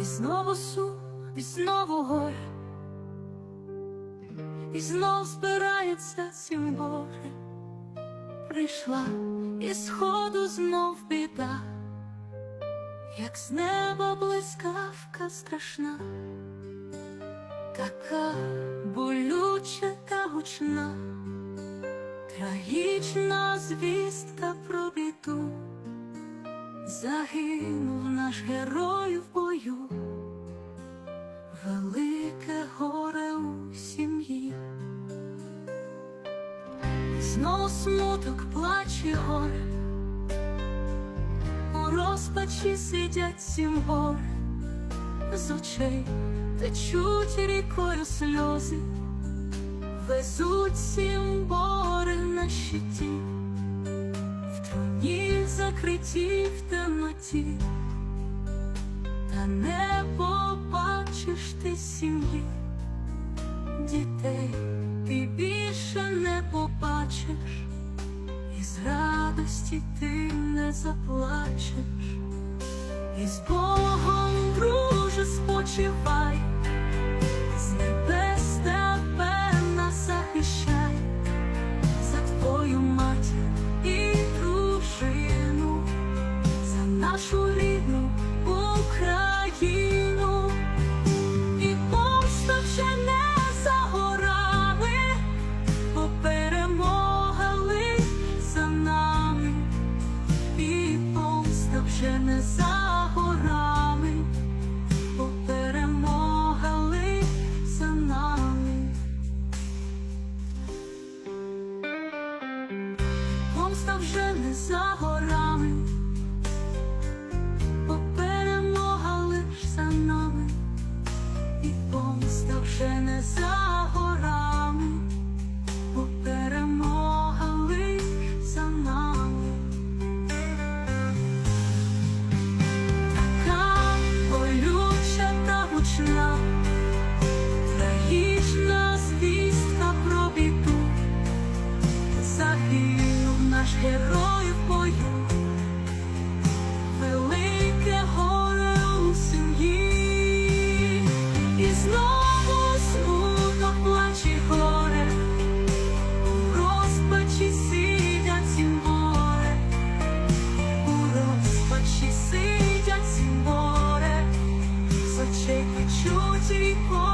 І знову сум, і знову горе, і знов збирається сім горе. Прийшла і сходу знов біда, як з неба блискавка страшна, така болюча та гучна, трагічна звістка про біду. Загинув наш герой Знов смуток плаче горе, у розпачі сидять сім гор, з очей течуть рікою сльози, везуть сім бори на щиті, в труні закриті в темноті, та не побачиш ти сім'ї. Дітей побачиш, і з радості ти не заплачеш, і з Богом, друже, спочивай, з небес за горами, бо за нами. Помста вже не за горами, бо за нами. І помста вже не за горами, трагічна, звістка про біду, наш герой бою, велике горе у сім'ї і знов. 如今我。